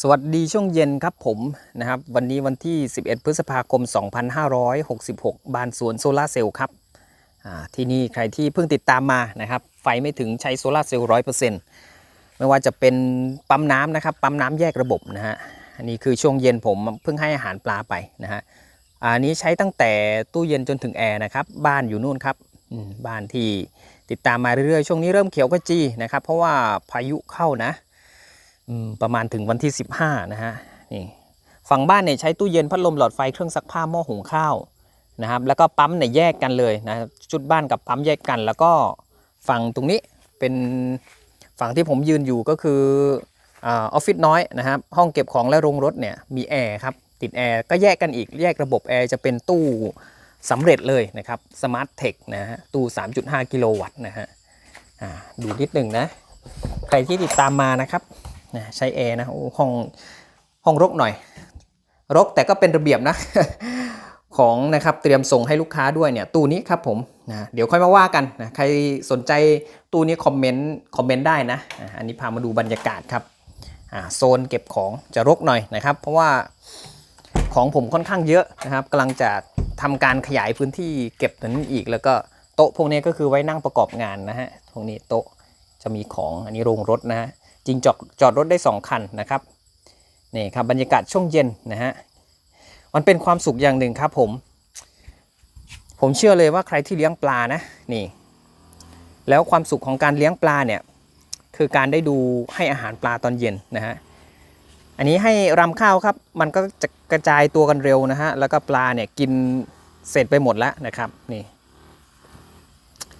สวัสดีช่วงเย็นครับผมนะครับ วันนี้วันที่ 11 พฤษภาคม 2566 บานสวนโซลาร์เซลล์ครับที่นี่ใครที่เพิ่งติดตามมานะครับ ไฟไม่ถึงใช้โซลาร์เซลล์ร้อยเปอร์เซ็นต์ไม่ว่าจะเป็นปั๊มน้ำนะครับ ปั๊มน้ำแยกระบบนะฮะอันนี้คือช่วงเย็นผมเพิ่งให้อาหารปลาไปนะฮะอันนี้ใช้ตั้งแต่ตู้เย็นจนถึงแอร์นะครับ บ้านอยู่นู่นครับบ้านที่ติดตามมาเรื่อยๆ ช่วงนี้เริ่มเขียวกจีนะครับ เพราะว่าพายุเข้านะ ประมาณถึงวันที่ 15 นะฮะนี่ฝั่งบ้านเนี่ยใช้ตู้เย็นพัดลมหลอดไฟเครื่องซักผ้าหม้อหุงข้าวนะครับแล้วก็ปั๊มเนี่ยแยกกันเลยนะชุดบ้านกับปั๊มแยกกัน แล้วก็ฝั่งตรงนี้เป็นฝั่งที่ผมยืนอยู่ก็คือออฟฟิศน้อยนะครับ ห้องเก็บของและโรงรถเนี่ยมีแอร์ครับติดแอร์ก็แยกกันอีกแยกระบบแอร์จะเป็นตู้สำเร็จเลยนะครับสมาร์ทเทคนะฮะตู้ 3.5 กิโลวัตต์นะฮะดูนิดหนึ่งนะ ใครที่ติดตามมานะครับ นะใช้แอร์นะโอ้ห้องห้องรกหน่อย รกแต่ก็เป็นระเบียบนะ ของนะครับเตรียมส่งให้ลูกค้าด้วยเนี่ยตู้นี้ครับผมนะเดี๋ยวค่อยมาว่ากันนะใครสนใจตู้นี้คอมเมนต์คอมเมนต์ได้นะอันนี้พามาดูบรรยากาศครับโซนเก็บของจะรกหน่อยนะครับ เพราะว่าของผมค่อนข้างเยอะนะครับกำลังจะทำการขยายพื้นที่เก็บนั้นอีก แล้วก็โต๊ะพวกนี้ก็คือไว้นั่งประกอบงานนะฮะตรงนี้โต๊ะจะมีของอันนี้โรงรถนะฮะ จริงจอดจอดรถได้ 2 คันนะครับนี่ครับบรรยากาศช่วงเย็นนะฮะมันเป็นความสุขอย่างหนึ่งครับผม ผมเชื่อเลยว่าใครที่เลี้ยงปลานะนี่แล้วความสุขของการเลี้ยงปลาเนี่ยคือการได้ดูให้อาหารปลาตอนเย็นนะฮะอันนี้ให้รำข้าวครับ มันก็จะกระจายตัวกันเร็วนะฮะแล้วก็ปลาเนี่ยกินเสร็จไปหมดแล้วนะครับนี่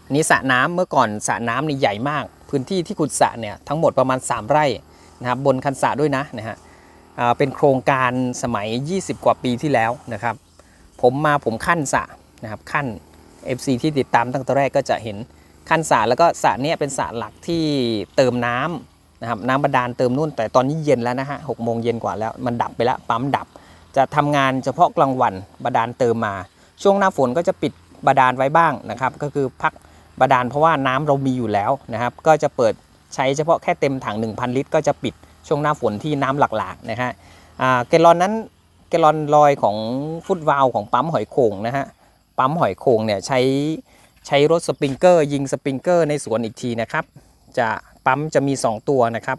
อันนี้สระน้ำเมื่อก่อนสระน้ำนี่ใหญ่มาก พื้นที่ที่ขุดสระเนี่ยทั้งหมดประมาณ 3 ไร่นะครับบนคันสระด้วยนะนะฮะเป็นโครงการสมัย 20 กว่าปีที่แล้วนะครับ ผมมาผมขั้นสระนะครับขั้น FC ที่ติดตามตั้งแต่แรกก็จะเห็นขั้นสระแล้วก็สระเนี้ยเป็นสระหลักที่เติมน้ำนะครับน้ำบาดาลเติมนู่น แต่ตอนนี้เย็นแล้วนะฮะหกโมงเย็นกว่าแล้วมันดับไปแล้วปั๊มดับ จะทำงานเฉพาะกลางวันบาดาลเติมมา ช่วงหน้าฝนก็จะปิดบาดาลไว้บ้างนะครับ ก็คือพัก บาดาลเพราะว่าน้ำเรามีอยู่แล้วนะครับ ก็จะเปิดใช้เฉพาะแค่เต็มถัง 1,000 ลิตร ก็จะปิดช่วงหน้าฝนที่น้ำหลากๆนะฮะแกลลอนนั้นแกลลอนลอยของฟุตวาลของปั๊มหอยโข่งนะฮะปั๊มหอยโข่งเนี่ยใช้ใช้รถสปริงเกอร์ ยิงสปริงเกอร์ในสวนอีกทีนะครับ จะปั๊มจะมี 2 ตัวนะครับ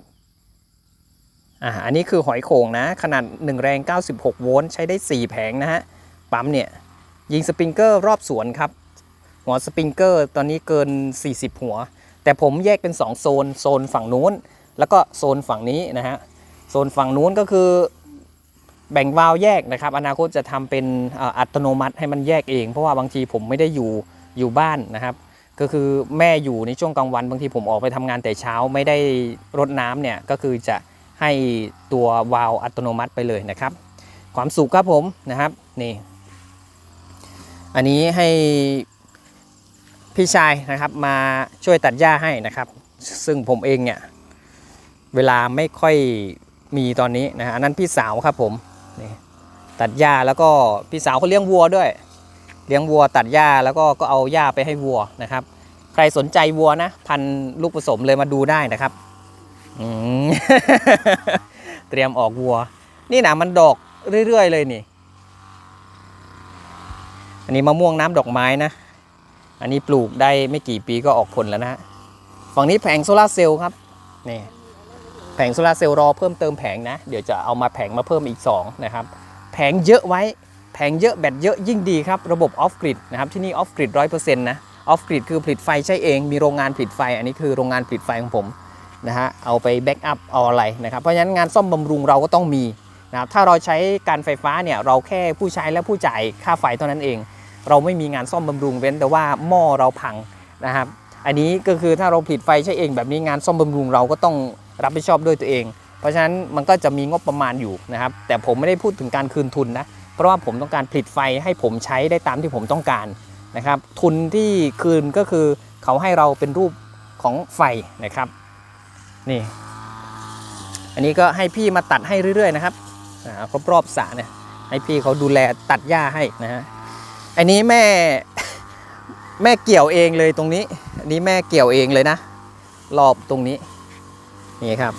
อ่าอันนี้คือหอยโข่งนะ ขนาด 1 แรง 96 โวลต์ใช้ได้ 4 แผงนะฮะปั๊มเนี่ยยิงสปริงเกอร์รอบสวนครับ หัวสปริงเกอร์ตอนนี้เกิน 40 หัว แต่ผมแยกเป็น 2 โซน โซนฝั่งนู้น แล้วก็โซนฝั่งนี้นะฮะ โซนฝั่งนู้นก็คือแบ่งวาล์วแยกนะครับ อนาคตจะทำเป็นอัตโนมัติให้มันแยกเอง เพราะว่าบางทีผมไม่ได้อยู่อยู่บ้านนะครับ ก็คือแม่อยู่ในช่วงกลางวัน บางทีผมออกไปทำงานแต่เช้าไม่ได้รดน้ำเนี่ยก็คือจะให้ตัววาล์วอัตโนมัติไปเลยนะครับ ความสุขครับผมนะครับนี่ อันนี้ให้ พี่ชายนะครับมาช่วยตัดหญ้าให้นะครับ ซึ่งผมเองเนี่ยเวลาไม่ค่อยมีตอนนี้นะฮะอันนั้นพี่สาวครับผมนี่ตัดหญ้าแล้วก็พี่สาวเขาเลี้ยงวัวด้วย เลี้ยงวัวตัดหญ้าแล้วก็ก็เอาหญ้าไปให้วัวนะครับ ใครสนใจวัวนะ พันลูกผสมเลยมาดูได้นะครับเตรียมออกวัว นี่นะมันดอกเรื่อยๆเลยนี่ อันนี้มะม่วงน้ำดอกไม้นะ อันนี้ปลูกได้ไม่กี่ปีก็ออกผลแล้วนะฮะฝั่งนี้แผงโซลาเซลล์ครับนี่แผงโซลาเซลล์รอเพิ่มเติมแผงนะ เดี๋ยวจะเอามาแผงมาเพิ่มอีก 2 นะครับ แผงเยอะไว้แผงเยอะแบตเยอะยิ่งดีครับ ระบบออฟกริดนะครับ ที่นี่ออฟกริดร้อยเปอร์เซ็นต์นะออฟกริดคือผลิตไฟใช้เอง มีโรงงานผลิตไฟ อันนี้คือโรงงานผลิตไฟของผมนะฮะเอาไปแบ็กอัพเอาอะไรนะครับ เพราะฉะนั้นงานซ่อมบำรุงเราก็ต้องมีนะครับถ้าเราใช้การไฟฟ้าเนี่ยเราแค่ผู้ใช้และผู้จ่ายค่าไฟเท่านั้นเอง เราไม่มีงานซ่อมบำรุงเว้น แต่ว่าหม้อเราพังนะครับอันนี้ก็คือถ้าเราผลิตไฟใช้เองแบบนี้งานซ่อมบำรุงเราก็ต้องรับผิดชอบด้วยตัวเอง เพราะฉะนั้นมันก็จะมีงบประมาณอยู่นะครับ แต่ผมไม่ได้พูดถึงการคืนทุนนะเพราะว่าผมต้องการผลิตไฟให้ผมใช้ได้ตามที่ผมต้องการนะครับ ทุนที่คืนก็คือเขาให้เราเป็นรูปของไฟนะครับนี่ อันนี้ก็ให้พี่มาตัดให้เรื่อยๆนะครับอ่าครบรอบๆสระเนี่ยให้พี่เขาดูแลตัดหญ้าให้นะฮะ อันนี้แม่แม่เกี่ยวเองเลยตรงนี้ อันนี้แม่เกี่ยวเองเลยนะ รอบตรงนี้ นี่ครับ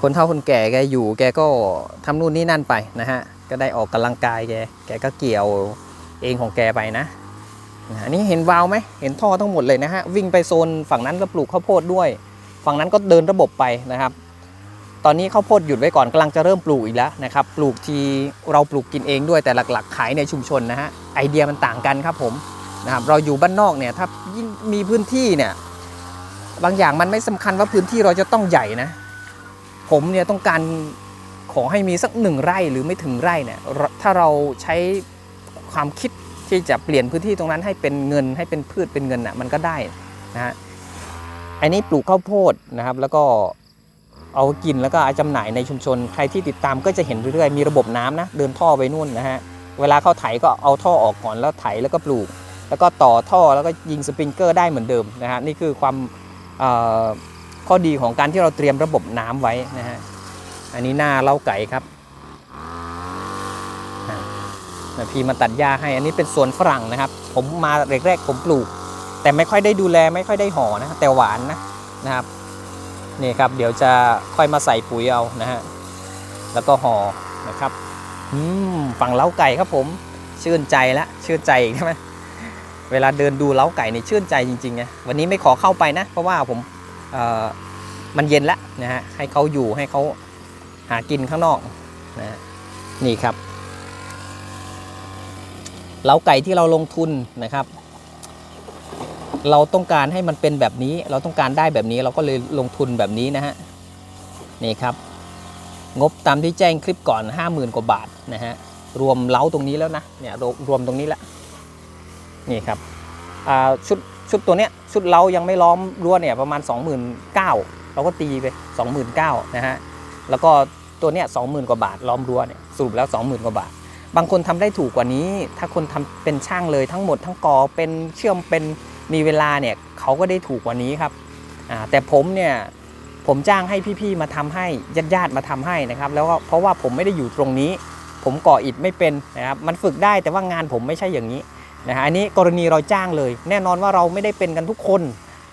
คนเฒ่าคนแก่แกอยู่ แกก็ทำนู่นนี่นั่นไปนะฮะ ก็ได้ออกกำลังกายแก แกก็เกี่ยวเองของแกไปนะนะ อันนี้เห็นวาล์วไหม เห็นท่อทั้งหมดเลยนะฮะ วิ่งไปโซนฝั่งนั้นก็ปลูกข้าวโพดด้วย ฝั่งนั้นก็เดินระบบไปนะครับ ตอนนี้ข้าวโพดหยุดไว้ก่อนกำลังจะเริ่มปลูกอีกแล้วนะครับปลูกทีเราปลูกกินเองด้วยแต่หลักๆ ขายในชุมชนนะฮะไอเดียมันต่างกันครับผมนะครับเราอยู่บ้านนอกเนี่ยถ้ายิ่งมีพื้นที่เนี่ยบางอย่างมันไม่สำคัญว่าพื้นที่เราจะต้องใหญ่นะ ผมเนี่ยต้องการขอให้มีสักหนึ่งไร่หรือไม่ถึงไร่เนี่ยถ้าเราใช้ความคิดที่จะเปลี่ยนพื้นที่ตรงนั้นให้เป็นเงินให้เป็นพืชเป็นเงินอะมันก็ได้นะฮะอันนี้ปลูกข้าวโพดนะครับแล้วก็ เอากินแล้วก็เอาจำหน่ายในชุมชน ใครที่ติดตามก็จะเห็นเรื่อยๆมีระบบน้ำนะ เดินท่อไปนู่นนะฮะ เวลาเข้าไถก็เอาท่อออกก่อนแล้วไถแล้วก็ปลูก แล้วก็ต่อท่อแล้วก็ยิงสปริงเกอร์ได้เหมือนเดิมนะฮะนี่คือความข้อดีของการที่เราเตรียมระบบน้ำไว้นะฮะอันนี้หน้าเล้าไก่ครับพี่มาตัดหญ้าให้อันนี้เป็นสวนฝรั่งนะครับ ผมมาแรกๆผมปลูก แต่ไม่ค่อยได้ดูแลไม่ค่อยได้ห่อนะแต่หวานนะนะครับ นี่ครับเดี๋ยวจะค่อยมาใส่ปุ๋ยเอานะฮะแล้วก็ห่อนะครับอืมฝั่งเล้าไก่ครับผม ชื่นใจละชื่นใจอีกใช่ไหมเวลาเดินดูเล้าไก่นี่ชื่นใจจริงๆไงวันนี้ไม่ขอเข้าไปนะ เพราะว่าผมเอ่อมันเย็นแล้วนะฮะให้เขาอยู่ให้เขาหากินข้างนอกนะนี่ครับเล้าไก่ที่เราลงทุนนะครับ เราต้องการให้มันเป็นแบบนี้ เราต้องการได้แบบนี้เราก็เลยลงทุนแบบนี้นะฮะนี่ครับ งบตามที่แจ้งคลิปก่อน 50,000 กว่าบาทนะฮะรวมเล้าตรงนี้แล้วนะเนี่ยรวมตรงนี้ล้วนี่ครับชุดชุดตัวเนี้ยชุดเรายังไม่ล้อมรั้วเนี่ยประมาณ 29,000เราก็ตีไป 29,000นะฮะแล้วก็ตัวเนี้ย20,000 กว่าบาทล้อมรั้วเนี่ยสรุปแล้ว 20,000 กว่าบาทบางคนทำได้ถูกกว่านี้ ถ้าคนทำเป็นช่างเลยทั้งหมดทั้งกอเป็นเชื่อมเป็น มีเวลาเนี่ยเขาก็ได้ถูกกว่านี้ครับแต่ผมเนี่ยผมจ้างให้พี่ๆมาทำให้ญาติๆมาทำให้นะครับ แล้วก็เพราะว่าผมไม่ได้อยู่ตรงนี้ ผมก่ออิฐไม่เป็นนะครับมันฝึกได้แต่ว่างานผมไม่ใช่อย่างนี้นะฮะอันนี้กรณีเราจ้างเลย แน่นอนว่าเราไม่ได้เป็นกันทุกคน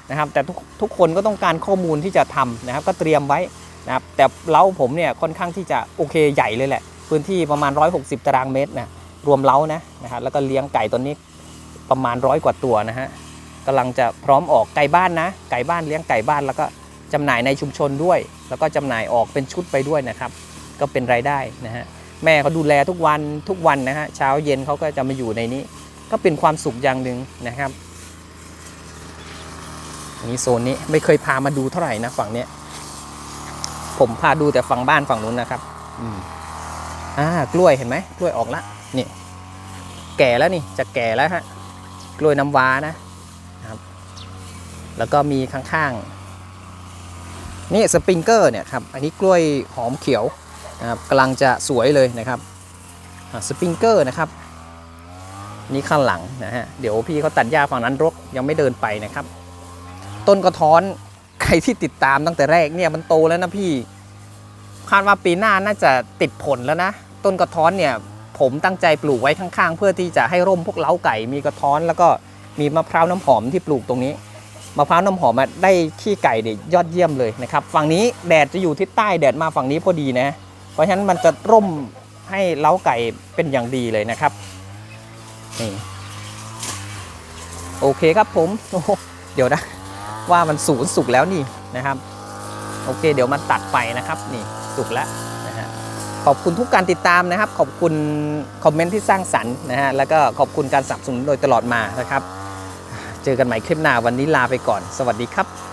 นะครับ แต่ทุกทุกคนก็ต้องการข้อมูลที่จะทำนะครับ ก็เตรียมไว้นะครับแต่เล้าผมเนี่ยค่อนข้างที่จะโอเคใหญ่เลยแหละ พื้นที่ประมาณ 160 ตารางเมตรนะรวมเล้านะนะฮะแล้วก็เลี้ยงไก่ตัวนี้ประมาณร้อยกว่าตัวนะฮะ กำลังจะพร้อมออกไก่บ้านนะ ไก่บ้านเลี้ยงไก่บ้านแล้วก็จำหน่ายในชุมชนด้วย แล้วก็จำหน่ายออกเป็นชุดไปด้วยนะครับ ก็เป็นรายได้นะฮะแม่เขาดูแลทุกวันทุกวันนะฮะเช้าเย็นเขาก็จะมาอยู่ในนี้ ก็เป็นความสุขอย่างหนึ่งนะครับนนี้โซนนี้ไม่เคยพามาดูเท่าไหร่นะฝั่งเนี้ยผมพาดูแต่ฝั่งบ้านฝั่งนู้นนะครับอืมอ่ากล้วยเห็นไหมกล้วยออกละนี่แก่แล้วนี่จะแก่แล้วฮะกล้วยน้ำว้านะ แล้วก็มีข้างๆนี่สปริงเกอร์เนี่ยครับอันนี้กล้วยหอมเขียวนะครับกำลังจะสวยเลยนะครับสปริงเกอร์นะครับนี่ข้างหลังนะฮะเดี๋ยวพี่เขาตัดหญ้าฝั่งนั้นรกยังไม่เดินไปนะครับ ต้นกระท้อนใครที่ติดตามตั้งแต่แรกเนี่ยมันโตแล้วนะพี่คาดว่าปีหน้าน่าจะติดผลแล้วนะ ต้นกระท้อนเนี่ยผมตั้งใจปลูกไว้ข้างๆ เพื่อที่จะให้ร่มพวกเล้าไก่มีกระท้อน แล้วก็มีมะพร้าวน้ำหอมที่ปลูกตรงนี้ มะพร้าวน้ำหอมได้ขี้ไก่เนี่ยยอดเยี่ยมเลยนะครับฝั่งนี้แดดจะอยู่ทิศใต้แดดมาฝั่งนี้พอดีนะ เพราะฉะนั้นมันจะร่มให้เล้าไก่เป็นอย่างดีเลยนะครับนี่โอเคครับผมโอ้เดี๋ยวนะ ว่ามันสูงสุกแล้วนี่นะครับ โอเค เดี๋ยวมันตัดไปนะครับนี่สุกแล้วนะฮะขอบคุณทุกการติดตามนะครับ ขอบคุณคอมเมนต์ที่สร้างสรรค์นะฮะแล้วก็ขอบคุณการสนับสนุนโดยตลอดมานะครับ เจอกันใหม่คลิปหน้าวันนี้ลาไปก่อน สวัสดีครับ